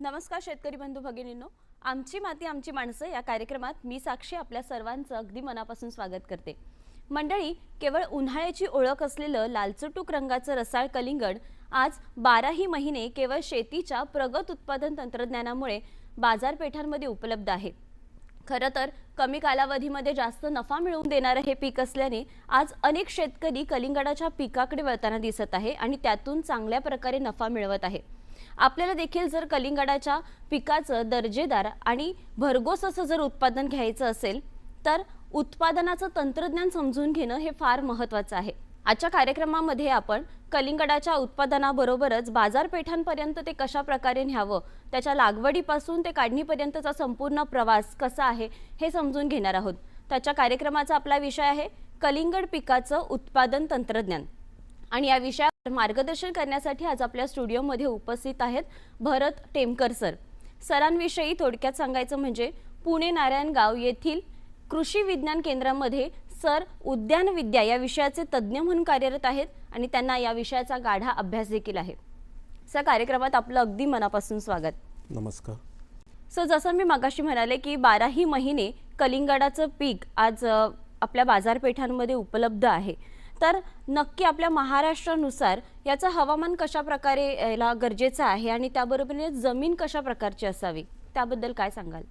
नमस्कार शेतकरी बंधू भगिनींनो. आमची माती आमची माणसं या कार्यक्रमात मी साक्षी आपल्या सर्वांचं अगदी मनापासून स्वागत करते. मंडळी केवळ उन्हाळ्याची ओळख असलेलं लालचटूक रंगाचं रसाळ कलिंगड आज बाराही महिने केवळ शेतीच्या प्रगत उत्पादन तंत्रज्ञानामुळे बाजारपेठांमध्ये उपलब्ध आहे. खरं तर कमी कालावधीमध्ये जास्त नफा मिळवून देणारं हे पीक असल्याने आज अनेक शेतकरी कलिंगडाच्या पिकाकडे वळताना दिसत आहे आणि त्यातून चांगल्या प्रकारे नफा मिळवत आहे. आपल्याला देखील जर कलिंगडाच्या पिकाचं दर्जेदार आणि भरघोस असं जर उत्पादन घ्यायचं असेल तर उत्पादनाचं तंत्रज्ञान समजून घेणं हे फार महत्त्वाचं आहे. आजच्या कार्यक्रमामध्ये आपण कलिंगडाच्या उत्पादनाबरोबरच बाजारपेठांपर्यंत ते कशा प्रकारे न्यावं त्याच्या लागवडीपासून ते काढणीपर्यंतचा संपूर्ण प्रवास कसा आहे हे समजून घेणार आहोत. त्याच्या कार्यक्रमाचा आपला विषय आहे कलिंगड पिकाचं उत्पादन तंत्रज्ञान. आणि या विषयावर मार्गदर्शन करण्यासाठी आज आपल्या स्टुडिओमध्ये उपस्थित आहेत भरत टेमकर सर. सरांविषयी थोडक्यात सांगायचं म्हणजे पुणे नारायणगाव येथील कृषी विज्ञान केंद्रामध्ये सर उद्यान विद्या या विषयाचे तज्ज्ञ म्हणून कार्यरत आहेत आणि त्यांना या विषयाचा गाढा अभ्यास देखील आहे. सर कार्यक्रमात आपलं अगदी मनापासून स्वागत. नमस्कार. सो जसं मी मागाशी म्हणाले की बाराही महिने कलिंगडाचं पीक आज आपल्या बाजारपेठांमध्ये उपलब्ध आहे. तर नक्की आपल्या महाराष्ट्रानुसार याचं हवामान कशा प्रकारे याला गरजेचं आहे आणि त्याबरोबरीने जमीन कशा प्रकारची असावी त्याबद्दल काय सांगाल?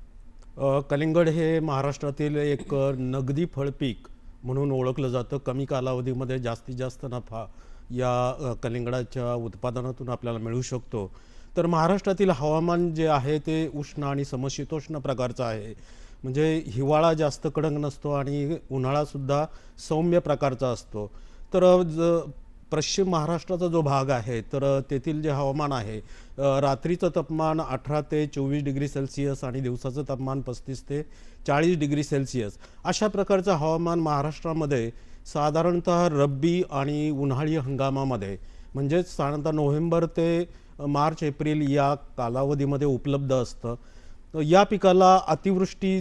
कलिंगड हे महाराष्ट्रातील एक नगदी फळपीक म्हणून ओळखलं जातं. कमी कालावधीमध्ये जास्तीत जास्त नफा या कलिंगडाच्या उत्पादनातून आपल्याला मिळू शकतो. तर महाराष्ट्रातील हवामान जे आहे ते उष्ण आणि समशीतोष्ण प्रकारचं आहे. म्हणजे हिवाळा जास्त कडक नसतो आणि उन्हाळासुद्धा सौम्य प्रकारचा असतो. तर ज पश्चिम महाराष्ट्राचा जो भाग आहे तर तेथील जे हवामान आहे रात्रीचं तापमान अठरा ते चोवीस डिग्री सेल्सिअस आणि दिवसाचं तापमान पस्तीस ते चाळीस डिग्री सेल्सिअस. अशा प्रकारचं हवामान महाराष्ट्रामध्ये साधारणतः रब्बी आणि उन्हाळी हंगामामध्ये म्हणजेच साधारणतः नोव्हेंबर ते मार्च एप्रिल या कालावधीमध्ये उपलब्ध असतं. या पिकाला अतिवृष्टी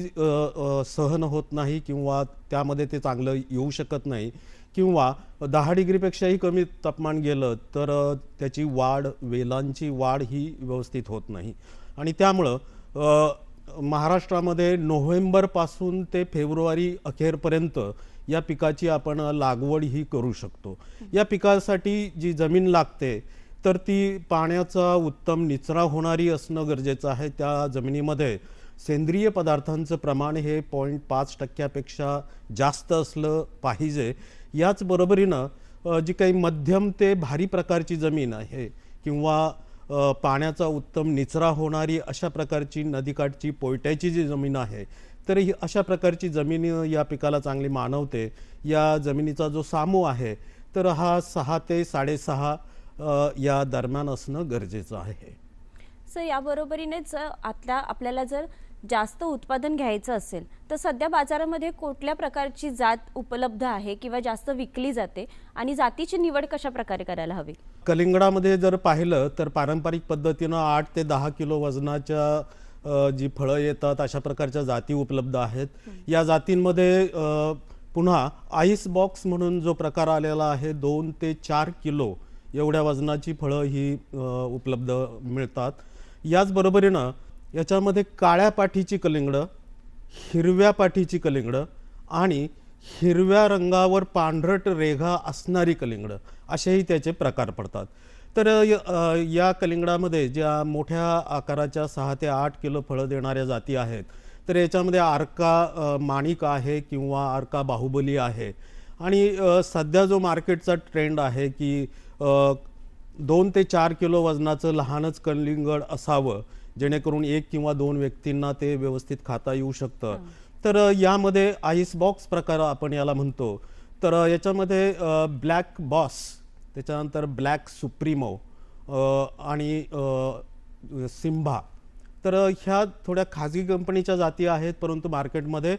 सहन होत नाही किंवा त्यामध्ये ते चांगलं येऊ शकत नाही किंवा दहा डिग्रीपेक्षाही कमी तापमान गेलं तर त्याची वाढ वेलांची वाढ ही व्यवस्थित होत नाही. आणि त्यामुळं महाराष्ट्रामध्ये नोव्हेंबरपासून ते फेब्रुवारी अखेरपर्यंत या पिकाची आपण लागवड ही करू शकतो. या पिकासाठी जी जमीन लागते तर ती पाण्याचा उत्तम निचरा होणारी असणं गरजेचं आहे. त्या जमिनीमध्ये सेंद्रिय पदार्थांचं प्रमाण हे पॉईंट पाच टक्क्यापेक्षा जास्त असलं पाहिजे. याच बरोबरीनं जी काही मध्यम ते भारी प्रकारची जमीन आहे किंवा पाण्याचा उत्तम निचरा होणारी अशा प्रकारची नदीकाठची पोयट्याची जी जमीन आहे तर ही अशा प्रकारची जमीन या पिकाला चांगली मानवते. या जमिनीचा जो सामू आहे तर हा सहा ते साडेसहा या दरम्यान असणं गरजेचं आहे. सर याबरोबरीनेच आतल्या आपल्याला जर जास्त उत्पादन घ्यायचं असेल तर सध्या बाजारामध्ये कुठल्या प्रकारची जात उपलब्ध आहे किंवा जास्त विकली जाते आणि जातीची निवड कशा प्रकारे करायला हवी? कलिंगडामध्ये जर पाहिलं तर पारंपरिक पद्धतीनं आठ ते दहा किलो वजनाच्या जी फळं येतात अशा प्रकारच्या जाती उपलब्ध आहेत. या जातींमध्ये पुन्हा आईस बॉक्स म्हणून जो प्रकार आलेला आहे दोन ते चार किलो एवढ्या वजनाची फळं ही उपलब्ध मिळतात. याचबरोबरीनं याच्यामध्ये काळ्या पाठीची कलिंगडं हिरव्या पाठीची कलिंगडं आणि हिरव्या रंगावर पांढरट रेघा असणारी कलिंगडं असेही त्याचे प्रकार पडतात. तर य- या कलिंगडामध्ये ज्या मोठ्या आकाराच्या सहा ते आठ किलो फळं देणाऱ्या जाती आहेत तर याच्यामध्ये आर्का माणिक आहे किंवा आर्का बाहुबली आहे. आणि सध्या जो मार्केटचा ट्रेंड आहे की दोन ते चार किलो वजनाचं लहानच कलिंगड असावं जेणेकरून एक किंवा दोन व्यक्तींना ते व्यवस्थित खाता येऊ शकतं. तर यामध्ये आईस बॉक्स प्रकार आपण याला म्हणतो. तर याच्यामध्ये ब्लॅक बॉस त्याच्यानंतर ब्लॅक सुप्रीमो आणि सिम्भा तर ह्या थोड्या खाजगी कंपनीच्या जाती आहेत परंतु मार्केटमध्ये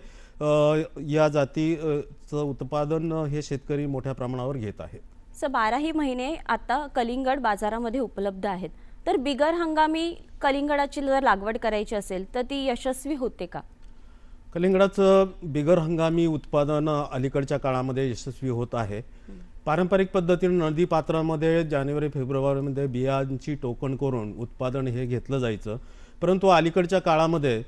या जाती अ, चं उत्पादन हे शेतकरी मोठ्या प्रमाणावर घेत आहेत. सर बाराही महिने आता कलिंगड बाजारामध्ये उपलब्ध आहेत. तर बिगर हंगामी कलिंगडाची जर लागवड करायची असेल तर ती यशस्वी होते का? कलिंगडाचं बिगर हंगामी उत्पादन अलीकडच्या काळामध्ये यशस्वी होत आहे. पारंपरिक पद्धतीने नदी पात्रामध्ये जानेवारी फेब्रुवारीमध्ये बियांची टोकण करून उत्पादन हे घेतलं जायचं. परंतु अलीकडच्या काळामध्ये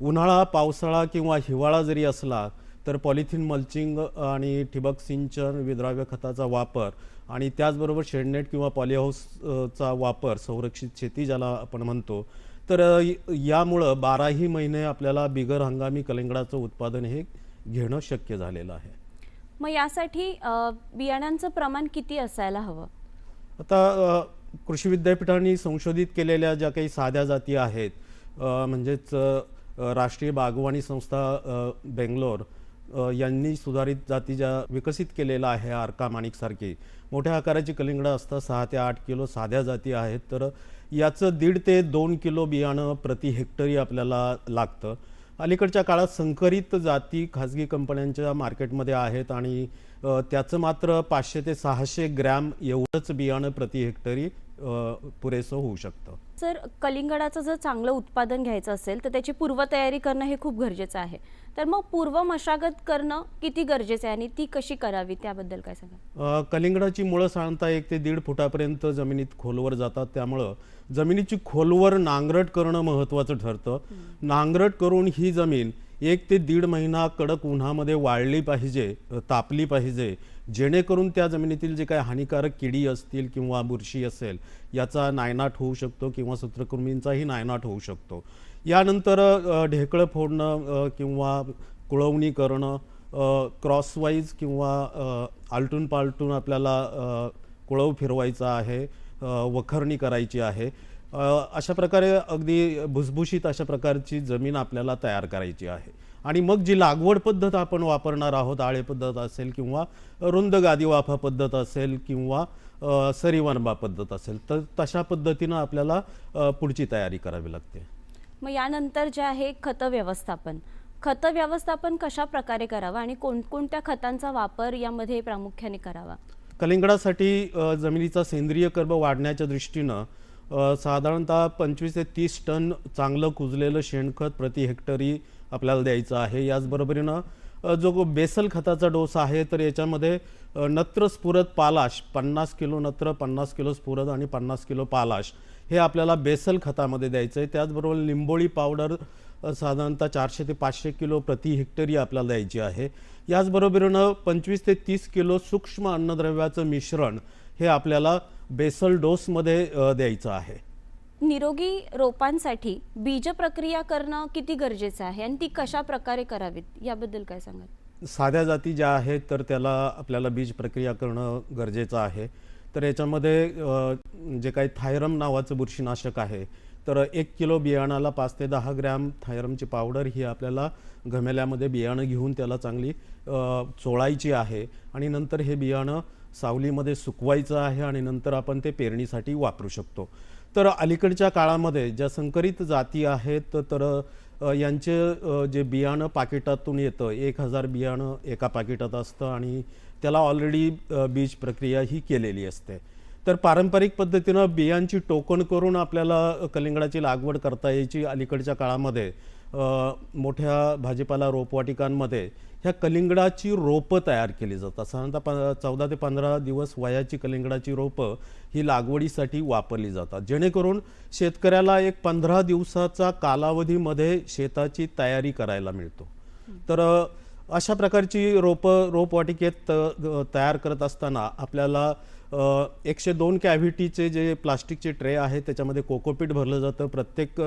उन्हाळा पावसाळा किंवा हिवाळा जरी असला तर पॉलिथिन मल्चिंग आणि ठिबक सिंचन विद्राव्य खताचा वापर आणि त्याचबरोबर शेडनेट किंवा पॉलिहाऊसचा वापर संरक्षित शेती ज्याला आपण म्हणतो. तर यामुळं बाराही महिने आपल्याला बिगर हंगामी कलिंगडाचं उत्पादन हे घेणं शक्य झालेलं आहे. मग यासाठी अ, बियाणांचं प्रमाण किती असायला हवं? आता कृषी विद्यापीठांनी संशोधित केलेल्या ज्या काही साध्या जाती आहेत म्हणजेच राष्ट्रीय बागवानी संस्था बेंगलोर यांनी सुधारित जाती ज्या विकसित केलेल्या आहे आर्का माणिकसारखी मोठ्या आकाराची कलिंगडं असतात सहा ते आठ किलो साध्या जाती आहेत. तर याचं दीड ते दोन किलो बियाणं प्रति हेक्टरी आपल्याला लागतं. अलीकडच्या काळात संकरित जाती खाजगी कंपन्यांच्या मार्केटमध्ये आहेत आणि त्याचं मात्र पाचशे ते सहाशे ग्रॅम एवढंच बियाणं प्रति हेक्टरी पुरेसं होऊ शकतं. जर कलिंगडाचं जर चांगलं उत्पादन घ्यायचं असेल तर त्याची पूर्वतयारी करणं हे खूप गरजेचं आहे. तर मग पूर्व मशागत करणं किती गरजेचं आहे आणि ती कशी करावी? त्याबद्दल काय सांगा कलिंगडाची मुळं साधारणतः एक ते दीड फुटापर्यंत जमिनीत खोलवर जातात. त्यामुळं जमिनीची खोलवर नांगरट करणं महत्त्वाचं ठरतं. नांगरट करून ही जमीन एक ते दीड महिना कडक उन्हामध्ये वाळली पाहिजे तापली पाहिजे जेणेकरून त्या जमिनीतील जे काही हानिकारक किडी असतील किंवा बुरशी असेल याचा नायनाट होऊ शकतो किंवा सूत्रकृमींचाही नायनाट होऊ शकतो. यानंतर ढेकळं फोडणं किंवा कुळवणी करणं क्रॉसवाईज किंवा आलटून पालटून आपल्याला कुळव फिरवायचा आहे वखरणी करायची आहे. अशा प्रकारे अगदी भुसभुशीत अशा प्रकारची जमीन आपल्याला तयार करायची आहे. आणि मग जी लागवड पद्धत आपण वापरणार आहोत आळे पद्धत असेल किंवा रुंद गादी वाफा पद्धत असेल किंवा सरीवनबा पद्धत असेल तर तशा पद्धतीनं आपल्याला पुढची तयारी करावी लागते. मग यानंतर जे आहे खत व्यवस्थापन. खत व्यवस्थापन कशा प्रकारे करावं आणि कोणकोणत्या खतांचा वापर यामध्ये प्रामुख्याने करावा? कलिंगडासाठी जमिनीचा सेंद्रिय कर्ब वाढण्याच्या दृष्टीनं साधारणतः पंचवीस ते तीस टन चांगलं कुजलेलं शेणखत प्रति हेक्टरी आपल्याला द्यायचं आहे. याचबरोबरीनं जो बेसल खताचा डोस आहे तर याच्यामध्ये नत्र स्फुरद पालाश पन्नास किलो नत्र पन्नास किलो स्फुरद आणि पन्नास किलो पालाश हे आपल्याला बेसल खतामध्ये द्यायचं आहे. त्याचबरोबर लिंबोळी पावडर साधारणतः चारशे ते पाचशे किलो प्रति हेक्टरी आपल्याला द्यायची आहे. याचबरोबरीनं पंचवीस ते तीस किलो सूक्ष्म अन्नद्रव्याचं मिश्रण हे आपल्याला बेसल डोसमध्ये द्यायचं आहे. निरोगी रोपांसाठी बीज प्रक्रिया करणं किती गरजेचं आहे आणि ती कशा प्रकारे करावीत? याबद्दल काय सांगाल? साध्या जाती ज्या आहेत तर त्याला आपल्याला बीज प्रक्रिया करणं गरजेचं आहे. तर याच्यामध्ये जे काही थायरम नावाचं बुरशीनाशक आहे तर एक किलो बियाणाला पाच ते दहा ग्रॅम थायरमची पावडर ही आपल्याला घमेल्यामध्ये बियाणं घेऊन त्याला चांगली चोळायची आहे. आणि नंतर हे बियाणं सावलीमध्ये सुकवायचं आहे आणि नंतर आपण ते पेरणीसाठी वापरू शकतो. तर अलीकडच्या काळामध्ये ज्या संकरित जाती आहेत तर यांचे जे बियाणं पाकिटातून येतं एक हजार बियाणं एका पाकिटात असतं आणि त्याला ऑलरेडी बीज प्रक्रिया ही केलेली असते. तर पारंपरिक पद्धतीनं बियांची टोकण करून आपल्याला कलिंगडाची लागवड करता यायची अलीकडच्या काळामध्ये. मोठ्या भाजीपाला रोपवाटिकांमध्ये ह्या कलिंगडाची रोपं तयार केली जातात. साधारणतः प चौदा ते पंधरा दिवस वयाची कलिंगडाची रोपं ही लागवडीसाठी वापरली जातात. जेणेकरून शेतकऱ्याला एक पंधरा दिवसाचा कालावधीमध्ये शेताची तयारी करायला मिळतो. तर अशा प्रकारची रोपं रोपवाटिकेत तयार करत असताना आपल्याला एकशे दोन कॅव्हिटीचे जे प्लास्टिकचे ट्रे आहेत त्याच्यामध्ये कोकोपीट भरलं जातं. प्रत्येक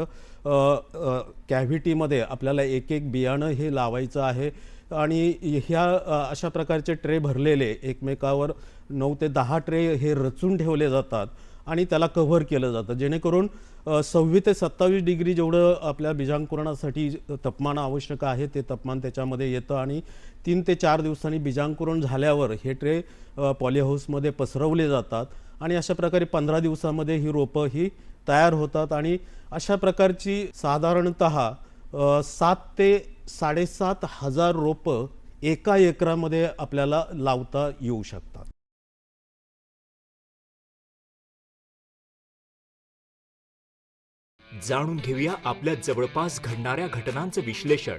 कॅव्हिटीमध्ये आपल्याला एक एक बियाणं हे लावायचं आहे. आणि ह्या अशा प्रकारचे ट्रे भरलेले एकमेकावर नऊ ते दहा ट्रे हे रचून ठेवले जातात. आणि त्याला कव्हर केलं जातं. जेणेकरून सव्वी सव्वीस ते सत्तावीस डिग्री जेवढं आपल्या बीजांकुरणासाठी तापमान आवश्यक आहे ते तापमान त्याच्यामध्ये येतं आणि तीन ते चार दिवसांनी बीजांकुरण झाल्यावर हे ट्रे पॉलीहाऊसमध्ये पसरवले जातात आणि अशा प्रकारे पंधरा दिवसामध्ये ही रोपं ही तयार होतात आणि अशा प्रकारची साधारणत सात ते साडेसात हजार रोपं एका एकरामध्ये आपल्याला लावता येऊ शकतात. जाणून घेऊया आपल्या जवळपास घडणाऱ्या घटनांचं विश्लेषण.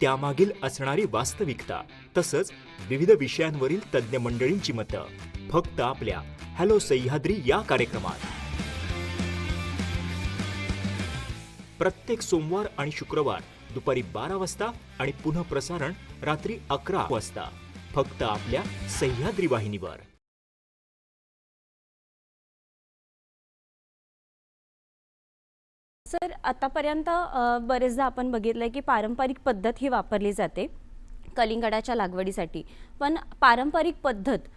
त्यामागील असणारी वास्तविकता तसंच विविध विषयांवरील तज्ज्ञ मंडळींची मतं. फक्त आपल्या हॅलो सह्याद्री या कार्यक्रमात. प्रत्येक सोमवार आणि शुक्रवार दुपारी बारा वाजता आणि पुनः प्रसारण रात्री अकरा वाजता. फक्त आपल्या सह्याद्री वाहिनीवर. सर आतापर्यंत बरेचदा आपण बघितलंय की पारंपरिक पद्धत ही वापरली जाते कलिंगडाच्या लागवडीसाठी. पण पारंपरिक पद्धत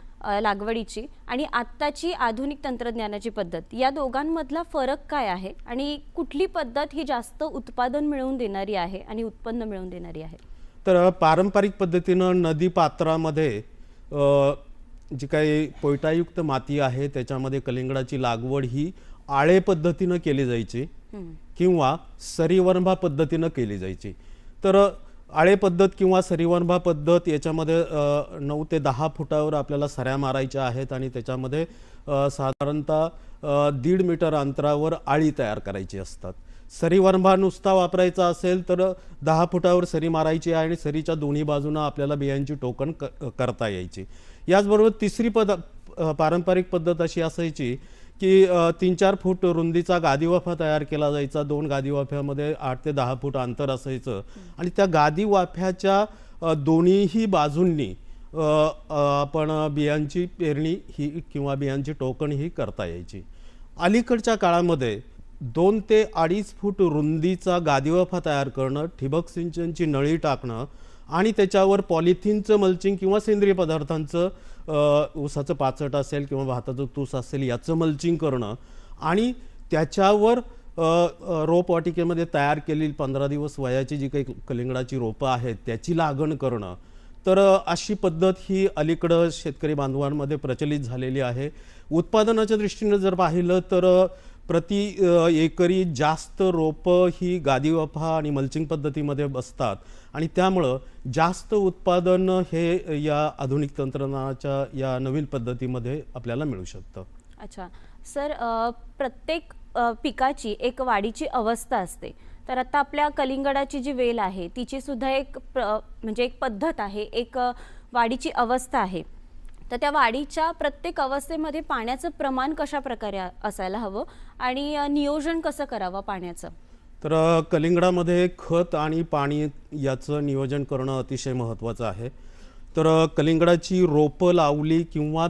लागवडीची आणि आत्ताची आधुनिक तंत्रज्ञानाची पद्धत या दोघांमधला फरक काय आहे? आणि कुठली पद्धत ही जास्त उत्पादन मिळवून देणारी आहे आणि उत्पन्न मिळवून देणारी आहे? तर पारंपरिक पद्धतीनं नदी पात्रामध्ये जी काही पोयटायुक्त माती आहे त्याच्यामध्ये कलिंगडाची लागवड ही आळे पद्धतीनं केली जायची. किंवा सरीवर्भा पद्धतीनं केली जायची. तर आळे पद्धत किंवा सरीवर्भा पद्धत याच्यामध्ये नऊ ते दहा फुटावर आपल्याला सऱ्या मारायच्या आहेत आणि त्याच्यामध्ये साधारणतः दीड मीटर अंतरावर आळी तयार करायची असतात. सरीवर्भा नुसता वापरायचा असेल तर दहा फुटावर सरी मारायची आहे आणि सरीच्या दोन्ही बाजूनं आपल्याला बियांची टोकन क करता यायची. याचबरोबर तिसरी पद पारंपरिक पद्धत अशी असायची की तीन चार फूट रुंदीचा गादीवाफा तयार केला जायचा. दोन गादीवाफ्यामध्ये आठ ते दहा फूट अंतर असायचं. आणि त्या गादीवाफ्याच्या दोन्हीही बाजूंनी आपण बियांची पेरणी ही किंवा बियांची टोकण ही करता यायची. अलीकडच्या काळामध्ये दोन ते अडीच फूट रुंदीचा गादीवाफा तयार करणं ठिबक सिंचनची नळी टाकणं आणि त्याच्यावर पॉलिथिनचं मल्चिंग किंवा सेंद्रिय पदार्थांचं ऊसाचं पाचट असेल किंवा भाताचं तूस असेल याचं मल्चिंग करणं आणि त्याच्यावर रोपवाटिकेमध्ये तयार केलेली पंधरा दिवस वयाची जी काही कलिंगडाची रोपं आहेत त्याची लागण करणं. तर अशी पद्धत ही अलीकडं शेतकरी बांधवांमध्ये प्रचलित झालेली आहे. उत्पादनाच्या दृष्टीनं जर पाहिलं तर प्रति एकरी जास्त रोपं ही गादीवाफा आणि मल्चिंग पद्धतीमध्ये बसतात. आणि त्यामुळं जास्त उत्पादन हे या आधुनिक तंत्रज्ञानाच्या या नवीन पद्धतीमध्ये आपल्याला मिळू शकतं. अच्छा. सर प्रत्येक पिकाची एक वाढीची अवस्था असते. तर आता आपल्या कलिंगडाची जी वेल आहे तिची सुद्धा एक प्र म्हणजे एक पद्धत आहे एक वाढीची अवस्था आहे. तर त्या वाढीच्या प्रत्येक अवस्थेमध्ये पाण्याचं प्रमाण कशा प्रकारे असायला हवं आणि नियोजन कसं करावं पाण्याचं? तर कलिंगडामध्ये खत आणि पाणी याचं नियोजन करणं अतिशय महत्त्वाचं आहे. तर कलिंगडाची रोपं लावली किंवा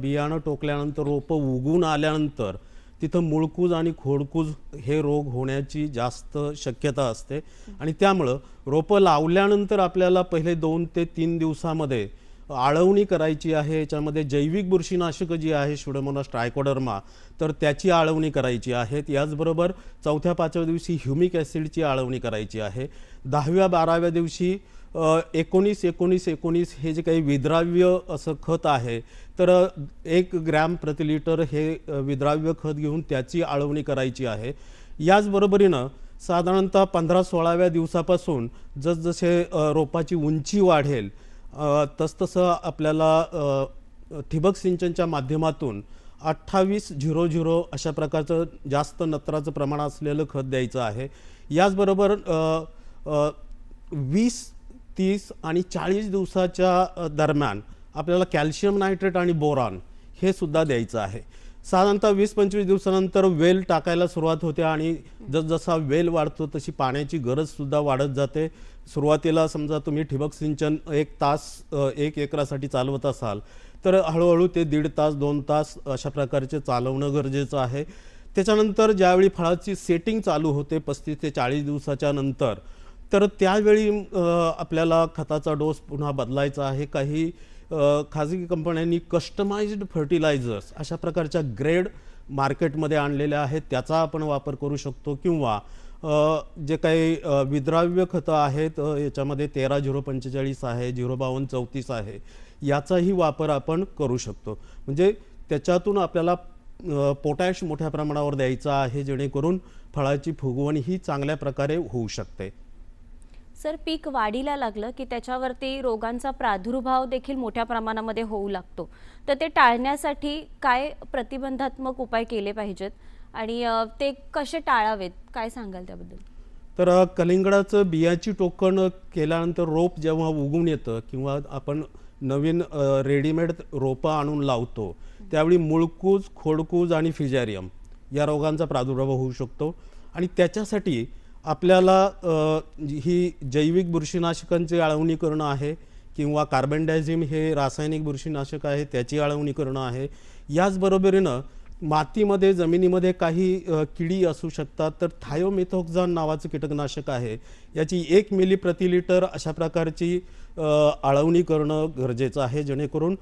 बियाणं टोकल्यानंतर रोपं उगून आल्यानंतर तिथं मुळकूज आणि खोडकूज हे रोग होण्याची जास्त शक्यता असते. आणि त्यामुळं रोपं लावल्यानंतर आपल्याला पहिले दोन ते तीन दिवसामध्ये आळवणी करायची आहे याच्यामध्ये जैविक बुरशीनाशकं जी आहे शुडोमोनास ट्रायकोडर्मा तर त्याची आळवणी करायची आहे याचबरोबर चौथ्या पाचव्या दिवशी ह्युमिक ॲसिडची आळवणी करायची आहे. दहाव्या बाराव्या दिवशी एकोणीस एकोणीस एकोणीस हे जे काही विद्राव्य असं खत आहे तर एक ग्रॅम प्रति लिटर हे विद्राव्य खत घेऊन त्याची आळवणी करायची आहे. याचबरोबरीनं साधारणतः पंधरा सोळाव्या दिवसापासून जसजसे रोपाची उंची वाढेल तसतसं आपल्याला ठिबक सिंचनच्या माध्यमातून अठ्ठावीस झिरो झिरो अशा प्रकारचं जास्त नत्राचं प्रमाण असलेलं खत द्यायचं आहे. याचबरोबर वीस तीस आणि चाळीस दिवसाच्या दरम्यान आपल्याला कॅल्शियम नायट्रेट आणि बोरॉन हे सुद्धा द्यायचं आहे. साधारणतः वीस पंचवीस दिवसानंतर वेल टाकायला सुरुवात होते आणि जसजसा वेल वाढतो तशी पाण्याची गरजसुद्धा वाढत जाते. सुरुवातीला समजा तुम्ही ठिबक सिंचन एक तास एक एकरासाठी चालवत असाल तर हळूहळू ते दीड तास दोन तास अशा प्रकारचे चालवणं गरजेचं आहे. त्याच्यानंतर ज्यावेळी फळाची सेटिंग चालू होते पस्तीस ते चाळीस दिवसाच्या नंतर तर त्यावेळी आपल्याला खताचा डोस पुन्हा बदलायचा आहे. काही खाजगी कंपन्यांनी कस्टमाइज्ड फर्टिलायझर्स अशा प्रकारच्या ग्रेड मार्केटमध्ये आणलेल्या आहेत. त्याचा आपण वापर करू शकतो किंवा जे काही विद्राव्य खतं आहेत याच्यामध्ये तेरा झिरो पंचेचाळीस आहे झिरो बावन्न चौतीस आहे याचाही वापर आपण करू शकतो. म्हणजे त्याच्यातून आपल्याला पोटॅश मोठ्या प्रमाणावर द्यायचा आहे जेणेकरून फळाची फुगवण ही चांगल्या प्रकारे होऊ शकते. सर पीक वाढीला लागलं की त्याच्यावरती रोगांचा प्रादुर्भाव देखील मोठ्या प्रमाणामध्ये होऊ लागतो. तर ते टाळण्यासाठी काय प्रतिबंधात्मक उपाय केले पाहिजेत? आणि ते कसे टाळावेत? काय सांगाल त्याबद्दल? तर कलिंगडाचं बियाची टोकण केल्यानंतर रोप जेव्हा उगून येतं किंवा आपण नवीन रेडीमेड रोपं आणून लावतो त्यावेळी मुळकूज खोडकूज आणि फिजॅरियम या रोगांचा प्रादुर्भाव होऊ शकतो. आणि त्याच्यासाठी आपल्याला ही जैविक बुरशीनाशकांची आळवणी करणं आहे किंवा कार्बन डायझिम हे रासायनिक बुरशीनाशक आहे त्याची आळवणी करणं आहे याचबरोबरीनं मातीमध्ये जमिनीमध्ये काही किडी असू शकतात तर थायोमेथोक्झान नावाचं कीटकनाशक आहे. याची एक मिली प्रति लिटर अशा प्रकारची आळवणी करणं गरजेचं आहे जेणेकरून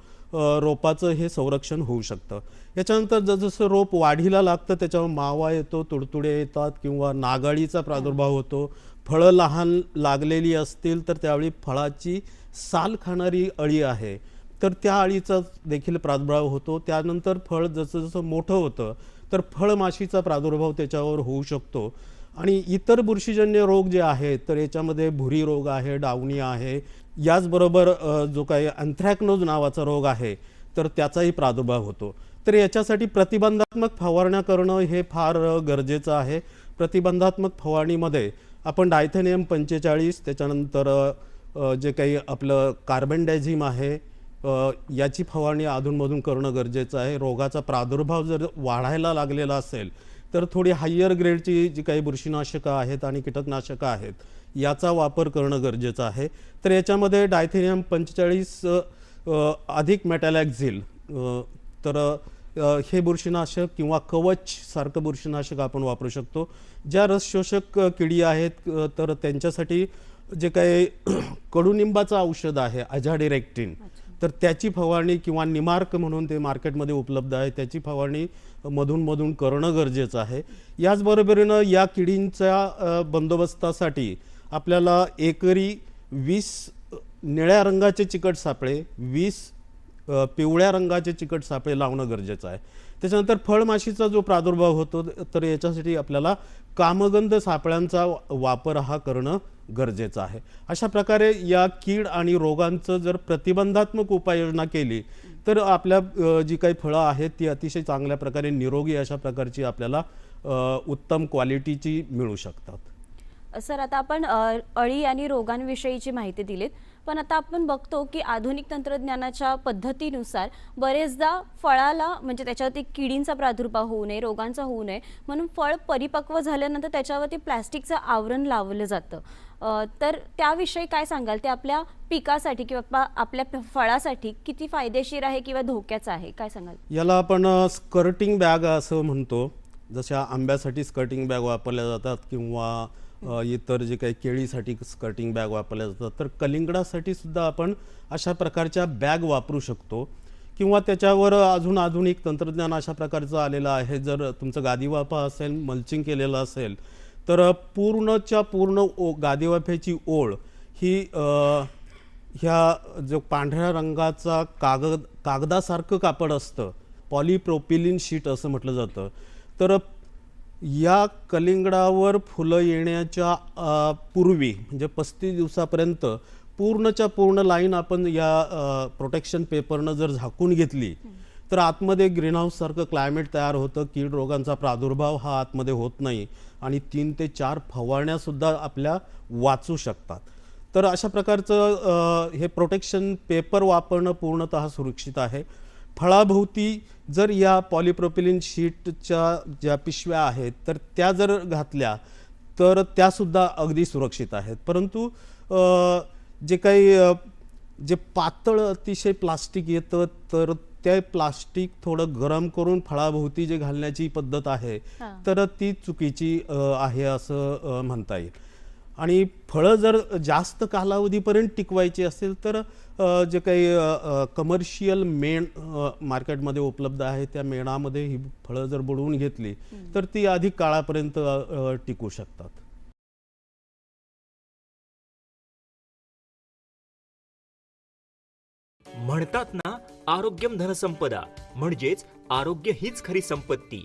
रोपाचं हे संरक्षण होऊ शकतं. याच्यानंतर जसजसं रोप वाढीला लागतं त्याच्यावर मावा येतो तुडतुडे येतात किंवा नागाळीचा प्रादुर्भाव होतो. फळं लहान लागलेली असतील तर त्यावेळी फळाची साल खाणारी अळी आहे. तर त्या अळीचा देखील प्रादुर्भाव होतो. त्यानंतर फळ जसं जसं मोठं होतं तर फळमाशीचा प्रादुर्भाव त्याच्यावर होऊ शकतो. आणि इतर बुरशीजन्य रोग जे आहेत तर याच्यामध्ये भुरी रोग आहे डावणी आहे. याचबरोबर जो काही अँथ्रॅक्नोज नावाचा रोग आहे तर त्याचाही प्रादुर्भाव होतो. तर याच्यासाठी प्रतिबंधात्मक फवारण्या करणं हे फार गरजेचं आहे. प्रतिबंधात्मक फवारणीमध्ये आपण डायथेनियम पंचेचाळीस त्याच्यानंतर जे काही आपलं कार्बन डायझिम आहे याची फवारणी अधूनमधून करणं गरजेचं आहे. रोगाचा प्रादुर्भाव जर वाढायला लागलेला असेल तर थोडी हायर ग्रेडची जी काही बुरशीनाशकं आहेत आणि कीटकनाशकं आहेत याचा वापर करणं गरजेचं आहे. तर याच्यामध्ये डायथेनियम पंचेचाळीस अधिक मेटॅलॅक्झिल तर हे बुरशीनाशक किंवा कवच सारखं बुरशीनाशक आपण वापरू शकतो. ज्या रसशोषक किडी आहेत तर त्यांच्यासाठी जे काही कडुनिंबाचं औषध आहे अझाडिरेक्टिन तर त्याची फवारणी किंवा निमार्क म्हणून ते मार्केटमध्ये उपलब्ध आहे. त्याची फवारणी मधून मधून करणं गरजेचं आहे. याचबरोबरीनं या किडींच्या बंदोबस्तासाठी आपल्याला एकरी वीस निळ्या रंगाचे चिकट सापळे वीस पिवळ्या रंगाचे चिकट सापळे लावणं गरजेचं आहे. त्याच्यानंतर फळमाशीचा जो प्रादुर्भाव होतो तर याच्यासाठी आपल्याला कामगंध सापळ्यांचा वापर हा करणं गरजेचं आहे. अशा प्रकारे या कीड आणि रोगांचं जर प्रतिबंधात्मक उपाययोजना केली तर आपल्या जी काही फळं आहेत ती अतिशय चांगल्या प्रकारे निरोगी अशा प्रकारची आपल्याला उत्तम क्वालिटीची मिळू शकतात. सर आता आपण अळी आणि रोगांविषयीची माहिती दिलीत. पण आता आपण बघतो की आधुनिक तंत्रज्ञानाच्या पद्धतीनुसार बरेचदा फळाला म्हणजे त्याच्यावरती किडींचा प्रादुर्भाव होऊ नये रोगांचा होऊ नये म्हणून फळ परिपक्व झाल्यानंतर त्याच्यावरती प्लॅस्टिकचं आवरण लावलं जातं. तर त्याविषयी काय सांगाल? ते आपल्या पिकासाठी किंवा आपल्या- फळासाठी किती फायदेशीर आहे किंवा धोक्याचं आहे? काय सांगाल? याला आपण स्कर्टिंग बॅग असं म्हणतो. जशा आंब्यासाठी स्कर्टिंग बॅग वापरल्या जातात किंवा इतर जे काही केळीसाठी स्कर्टिंग बॅग वापरल्या जातात तर कलिंगडासाठी सुद्धा आपण अशा प्रकारच्या बॅग वापरू शकतो. किंवा त्याच्यावर अजून आधुनिक तंत्रज्ञान अशा प्रकारचं आलेलं आहे. जर तुमचं गादीवाफा असेल मल्चिंग केलेलं असेल तर पूर्णच्या पूर्ण ओ गादीवाफ्याची ओळ ही ह्या जो पांढऱ्या रंगाचा कागद कागदासारखं कापड असतं. पॉलिप्रोपिलिन शीट असं म्हटलं जातं. तर या कलिंगडावर फुलं येण्याच्या पूर्वी म्हणजे पस्तीस दिवसापर्यंत पूर्णच्या पूर्ण लाईन आपण या प्रोटेक्शन पेपरनं जर झाकून घेतली तर आतमध्ये ग्रीनहाऊससारखं क्लायमेट तयार होतं. कीड रोगांचा प्रादुर्भाव हा आतमध्ये होत नाही आणि तीन ते चार फवारण्यासुद्धा आपल्या वाचू शकतात. तर अशा प्रकारचं हे प्रोटेक्शन पेपर वापरणं पूर्णतः सुरक्षित आहे. फळाभोवती जर या पॉलिप्रोपिलिन शीटच्या ज्या पिशव्या आहेत तर त्या जर घातल्या तर त्यासुद्धा अगदी सुरक्षित आहेत परंतु जे काही जे पातळ अतिशय प्लास्टिक येतं तर ते प्लास्टिक थोडं गरम करून फळाभोवती जे घालण्याची पद्धत आहे. तर ती चुकीची आहे असं म्हणता येईल आणि फळं जर जास्त कालावधीपर्यंत टिकवायची असेल तर जे काही कमर्शियल मेण मार्केटमध्ये उपलब्ध आहे त्या मेणामध्ये ही फळं जर बुडवून घेतली तर ती अधिक काळापर्यंत टिकू शकतात. म्हणतात ना आरोग्यम धनसंपदा म्हणजेच आरोग्य हीच खरी संपत्ती.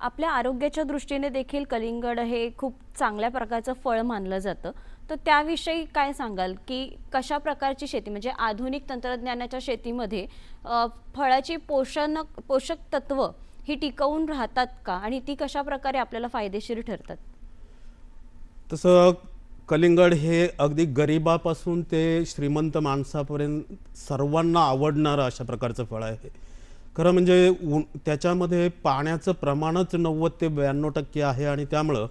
आपल्या आरोग्याच्या दृष्टीने देखील कलिंगड हे खूप चांगल्या प्रकारचं फळ मानलं जातं. तर त्याविषयी काय सांगाल? की कशा प्रकारची शेती म्हणजे आधुनिक तंत्रज्ञानाच्या शेतीमध्ये फळाची पोषण पोषक तत्व ही टिकवून राहतात का? आणि ती कशा प्रकारे आपल्याला फायदेशीर ठरतात? तसं कलिंगड हे अगदी गरिबापासून ते श्रीमंत माणसापर्यंत सर्वांना आवडणारं अशा प्रकारचं फळ आहे. खरं म्हणजे ऊन त्याच्यामध्ये पाण्याचं प्रमाणच नव्वद ते ब्याण्णव टक्के आहे आणि त्यामुळं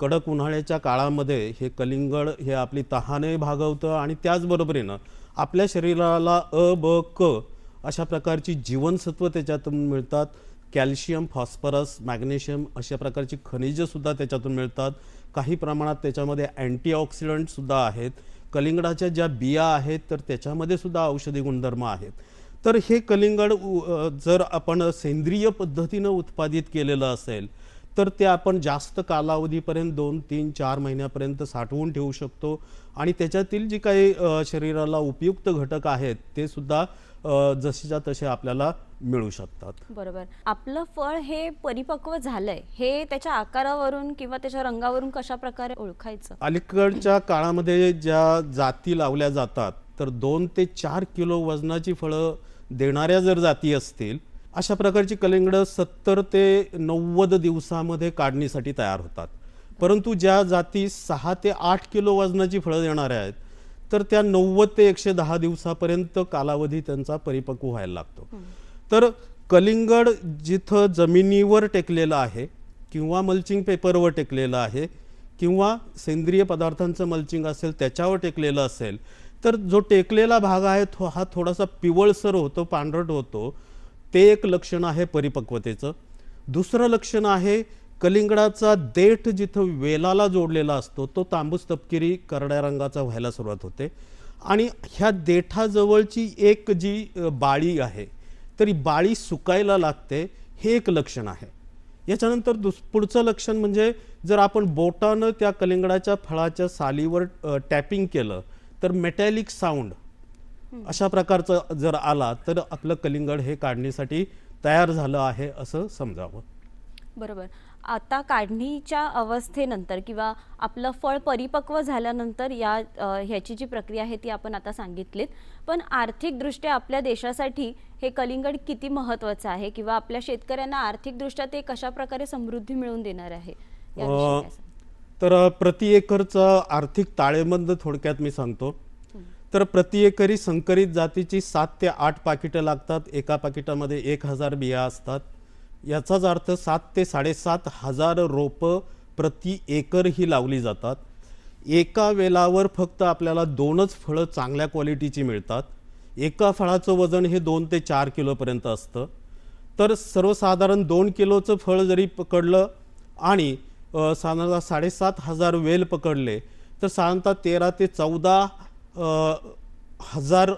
कडक उन्हाळ्याच्या काळामध्ये हे कलिंगड हे आपली तहाने भागवतं आणि त्याचबरोबरीनं आपल्या शरीराला अ ब क अशा प्रकारची जीवनसत्व त्याच्यातून मिळतात. कॅल्शियम फॉस्फरस मॅग्नेशियम अशा प्रकारची खनिजंसुद्धा त्याच्यातून मिळतात. काही प्रमाणात त्याच्यामध्ये अँटीऑक्सिडंटसुद्धा आहेत. कलिंगडाच्या ज्या बिया आहेत तर त्याच्यामध्ये सुद्धा औषधी गुणधर्म आहेत. तर हे कलिंगड जर आपण सेंद्रिय पद्धतीनं उत्पादित केलेलं असेल तर ते आपण जास्त कालावधीपर्यंत दोन तीन चार महिन्यापर्यंत साठवून ठेवू शकतो. आणि त्याच्यातील जी काही शरीराला उपयुक्त घटक आहेत ते सुद्धा जसेच्या तसे आपल्याला मिळू शकतात. बरोबर. आपलं फळ हे परिपक्व झालंय हे त्याच्या आकारावरून किंवा त्याच्या रंगावरून कशा प्रकारे ओळखायचं? अलीकडच्या काळामध्ये ज्या जाती लावल्या जातात तर दोन ते चार किलो वजनाची फळं देणाऱ्या जर जाती असतील अशा प्रकारची कलिंगडं सत्तर ते नव्वद दिवसामध्ये काढणीसाठी तयार होतात. परंतु ज्या जाती सहा ते आठ किलो वजनाची फळं देणाऱ्या आहेत तर त्या नव्वद ते एकशे दहा दिवसापर्यंत कालावधी त्यांचा परिपक्व व्हायला लागतो. तर कलिंगड जिथं जमिनीवर टेकलेलं आहे किंवा मल्चिंग पेपरवर टेकलेलं आहे किंवा सेंद्रिय पदार्थांचं मल्चिंग असेल त्याच्यावर टेकलेलं असेल तर जो टेकलेला भाग आहे तो हा थोडासा पिवळसर होतो पांढरट होतो. ते एक लक्षण आहे परिपक्वतेचं. दुसरं लक्षण आहे कलिंगडाचा देठ जिथं वेलाला जोडलेला असतो तो तांबूस तपकिरी करड्या रंगाचा व्हायला सुरुवात होते. आणि ह्या देठाजवळची एक जी बाळी आहे तरी बाळी सुकायला लागते हे एक लक्षण आहे. याच्यानंतर दुस पुढचं लक्षण म्हणजे जर आपण बोटानं त्या कलिंगडाच्या फळाच्या सालीवर टॅपिंग केलं तर मेटॅलिक साऊंड अशा प्रकारचं जर आला तर आपलं कलिंगड हे काढणीसाठी तयार झालं आहे असं समजावं. बरोबर. आता काढणीच्या अवस्थेनंतर किंवा आपलं फळ परिपक्व झाल्यानंतर या ह्याची जी प्रक्रिया आहे ती आपण आता सांगितलीत. पण आर्थिकदृष्ट्या आपल्या देशासाठी हे कलिंगड किती महत्त्वाचं आहे? किंवा आपल्या शेतकऱ्यांना आर्थिकदृष्ट्या ते कशा प्रकारे समृद्धी मिळवून देणार आहे? तर प्रति एकरचं आर्थिक ताळेबंद थोडक्यात मी सांगतो. तर प्रति एकरी संकरित जातीची सात ते आठ पाकिटं लागतात. एका पाकिटामध्ये एक हजार बिया असतात. याचाच अर्थ सात ते साडेसात हजार रोपं प्रति एकर ही लावली जातात. एका वेलावर फक्त आपल्याला दोनच फळं चांगल्या क्वालिटीची मिळतात. एका फळाचं वजन हे दोन ते चार किलोपर्यंत असतं. तर सर्वसाधारण दोन किलोचं फळ जरी पकडलं आणि साधारणतः साडेसात हजार वेल पकडले. तर साधारणतः तेरा ते चौदा हजार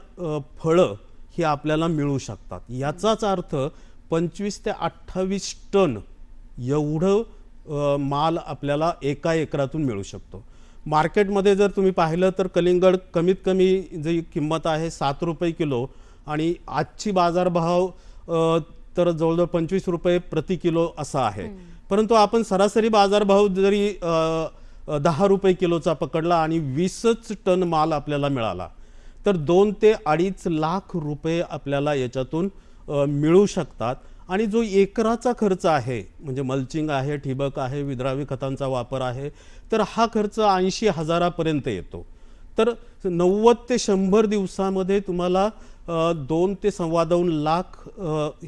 फळं ही आपल्याला मिळू शकतात. याचाच अर्थ पंचवीस ते अठ्ठावीस टन एवढं माल आपल्याला एका एकरातून मिळू शकतो. मार्केटमध्ये जर तुम्ही पाहिलं तर कलिंगड कमीत कमी जी किंमत आहे सात रुपये किलो आणि आजची बाजारभाव तर जवळजवळ पंचवीस रुपये प्रति किलो असा आहे. परंतु आपण सरासरी बाजारभाव जरी दहा रुपये किलोचा पकडला आणि वीसच टन माल आपल्याला मिळाला तर दोन ते अडीच लाख रुपये आपल्याला याच्यातून मिळू शकतात. आणि जो एकराचा खर्च आहे म्हणजे मल्चिंग आहे ठिबक आहे विद्रावी खतांचा वापर आहे तर हा खर्च ऐंशी हजारापर्यंत येतो. तर नव्वद ते शंभर दिवसामध्ये तुम्हाला दोन ते सव्वा दोन लाख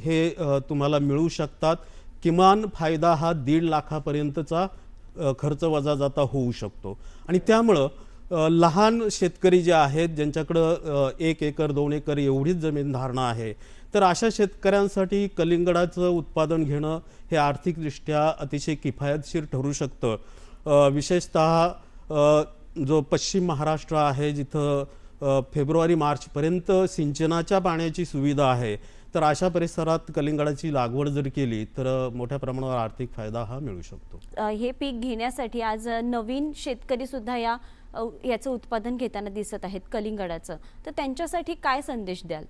हे तुम्हाला मिळू शकतात. किमान फायदा हा दीड लाखापर्यंतचा खर्च वजा जाता होऊ शकतो. आणि त्यामुळं लहान शेतकरी जे आहेत ज्यांच्याकडं एक एकर दोन एकर एवढीच जमीन धारणा आहे तर अशा शेतकऱ्यांसाठी कलिंगडाचं उत्पादन घेणं हे आर्थिकदृष्ट्या अतिशय किफायतशीर ठरू शकतं. विशेषत विशेषतः जो पश्चिम महाराष्ट्र आहे जिथं फेब्रुवारी मार्चपर्यंत सिंचनाच्या पाण्याची सुविधा आहे तर अशा परिसरात कलिंगडाची लागवड जर केली तर मोठ्या प्रमाणावर आर्थिक फायदा हा मिळू शकतो. हे पीक घेण्यासाठी आज नवीन शेतकरी सुद्धा या याचं उत्पादन घेताना दिसत आहेत कलिंगडाचं. तर त्यांच्यासाठी काय संदेश द्याल?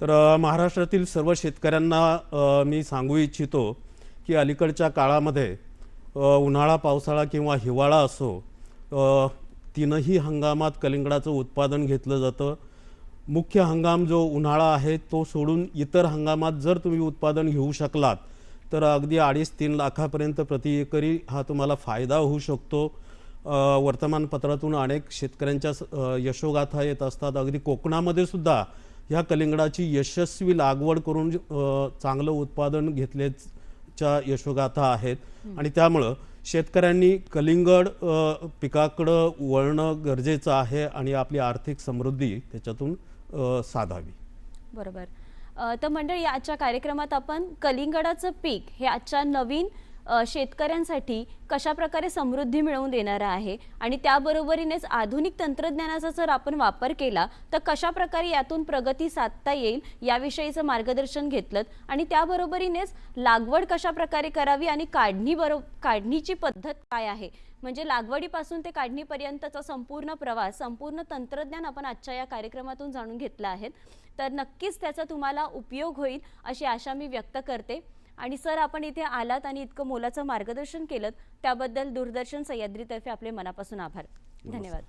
तर महाराष्ट्रातील सर्व शेतकऱ्यांना मी सांगू इच्छितो की अलीकडच्या काळामध्ये उन्हाळा पावसाळा किंवा हिवाळा असो तीनही हंगामात कलिंगडाचं उत्पादन घेतलं जातं. मुख्य हंगाम जो उन्हाळा आहे तो सोडून इतर हंगामात जर तुम्ही उत्पादन घेऊ शकलात तर अगदी अडीच तीन लाखापर्यंत प्रति एकरी हा तुम्हाला फायदा होऊ शकतो. वर्तमानपत्रातून अनेक शेतकऱ्यांच्या यशोगाथा येत असतात. अगदी कोकणामध्ये सुद्धा ह्या कलिंगडाची यशस्वी लागवड करून चांगलं उत्पादन घेतल्याच्या यशोगाथा आहेत. आणि त्यामुळं शेतकऱ्यांनी कलिंगड पिकाकडं वळणं गरजेचं आहे आणि आपली आर्थिक समृद्धी त्याच्यातून साधावी. बरोबर. तर मंडळी आजच्या कार्यक्रमात आपण कलिंगडाचं पीक हे आजच्या नवीन शेतकऱ्यांसाठी कशा प्रकारे समृद्धी मिळवून देणारं आहे आणि त्याबरोबरीनेच आधुनिक तंत्रज्ञानाचा जर आपण वापर केला तर कशा प्रकारे यातून प्रगती साधता येईल याविषयीचं मार्गदर्शन घेतलं आणि त्याबरोबरीनेच लागवड कशा प्रकारे करावी आणि काढणी बरो काढणीची पद्धत काय आहे म्हणजे लागवडीपासून ते काढणीपर्यंतचा संपूर्ण प्रवास संपूर्ण तंत्रज्ञान आपण आजच्या या कार्यक्रमातून जाणून घेतलं आहे तर नक्कीच त्याचा तुम्हाला उपयोग होईल अशी आशा मी व्यक्त करते. आणि सर आपण इथे आलात आणि इतकं मोलाचं मार्गदर्शन केलं त्याबद्दल दूरदर्शन सह्याद्रीतर्फे आपले मनापासून आभार. धन्यवाद.